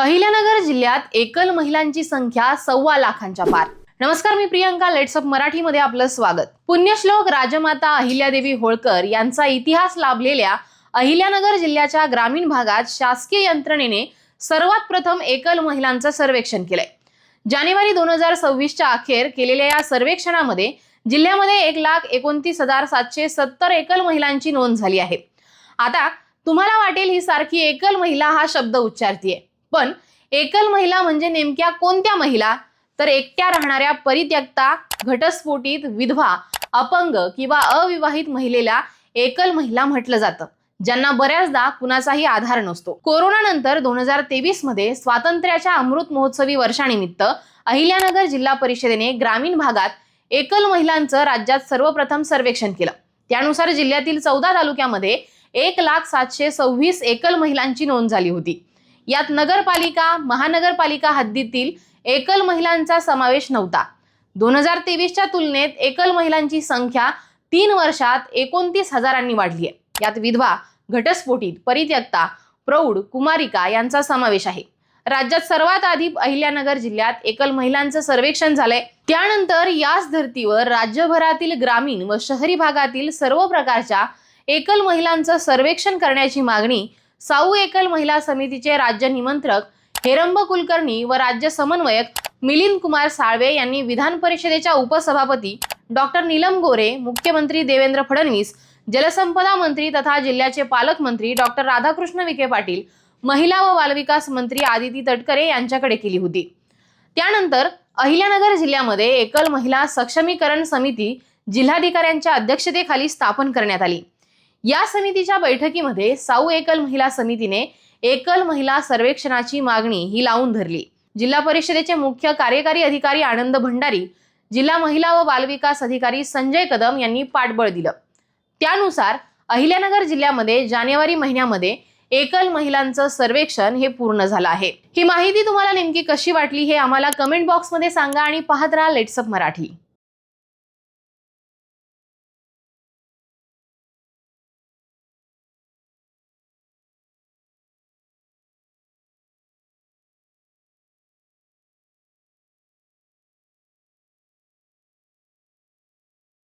अहिल्यानगर जिल्ह्यात एकल महिलांची संख्या सव्वा लाखांच्या पार. नमस्कार मी प्रियंका लेट्सअप मराठीमध्ये आपलं स्वागत. पुण्यश्लोक राजमाता अहिल्यादेवी होळकर यांचा इतिहास लाभलेल्या अहिल्यानगर जिल्ह्याच्या ग्रामीण भागात शासकीय यंत्रणेने सर्वात प्रथम एकल महिलांचं सर्वेक्षण केलंय. जानेवारी दोन हजार सव्वीसच्या अखेर केलेल्या या सर्वेक्षणामध्ये जिल्ह्यामध्ये एक लाख एकोणतीस हजार सातशे सत्तर एकल महिलांची नोंद झाली आहे. आता तुम्हाला वाटेल ही सारखी एकल महिला हा शब्द उच्चारतीये. पण एकल महिला म्हणजे नेमक्या कोणत्या महिला? तर एकट्या राहणाऱ्या परित्यक्ता घटस्फोटित विधवा अपंग किंवा अविवाहित महिलेला एकल महिला म्हटलं जातं ज्यांना बऱ्याचदा कुणाचाही आधार नसतो. कोरोना नंतर दोन हजार तेवीसमध्ये स्वातंत्र्याच्या अमृत महोत्सवी वर्षानिमित्त अहिल्यानगर जिल्हा परिषदेने ग्रामीण भागात एकल महिलांचं राज्यात सर्वप्रथम सर्वेक्षण केलं. त्यानुसार जिल्ह्यातील चौदा तालुक्यामध्ये एक लाख सातशे सव्वीस एकल महिलांची नोंद झाली होती. यात नगरपालिका महानगरपालिका हद्दीतील एकल महिलांचा समावेश नव्हता. दोन हजार तेवीसच्या तुलनेत एकल महिलांची संख्या तीन वर्षात एकोणतीस हजारांनी वाढली आहे. यात विधवा घटस्फोटीत परित्यक्ता प्रौढ कुमारिका यांचा समावेश आहे. राज्यात सर्वात आधी अहिल्यानगर जिल्ह्यात एकल महिलांचं सर्वेक्षण झालंय. त्यानंतर याच धर्तीवर राज्यभरातील ग्रामीण व शहरी भागातील सर्व प्रकारच्या एकल महिलांचं सर्वेक्षण करण्याची मागणी साऊ एकल महिला समितीचे राज्य निमंत्रक हेरंब कुलकर्णी व राज्य समन्वयक मिलिंद कुमार साळवे यांनी विधान परिषदेच्या उपसभापती डॉक्टर नीलम गोरे मुख्यमंत्री देवेंद्र फडणवीस जलसंपदा मंत्री तथा जिल्ह्याचे पालकमंत्री डॉक्टर राधाकृष्ण विखे पाटील महिला व बालविकास मंत्री आदिती तटकरे यांच्याकडे केली होती. त्यानंतर अहिल्यानगर जिल्ह्यामध्ये एकल महिला सक्षमीकरण समिती जिल्हाधिकाऱ्यांच्या अध्यक्षतेखाली स्थापन करण्यात आली. या समितीच्या बैठकीमध्ये साऊ एकल महिला समितीने एकल महिला सर्वेक्षणाची मागणी ही लावून धरली. जिल्हा परिषदेचे मुख्य कार्यकारी अधिकारी आनंद भंडारी जिल्हा महिला व बालविकास अधिकारी संजय कदम यांनी पाठबळ दिलं. त्यानुसार अहिल्यानगर जिल्ह्यामध्ये जानेवारी महिन्यामध्ये एकल महिलांचं सर्वेक्षण हे पूर्ण झालं आहे. ही माहिती तुम्हाला नेमकी कशी वाटली हे आम्हाला कमेंट बॉक्समध्ये सांगा आणि पाहत राहा लेट्सअप मराठी.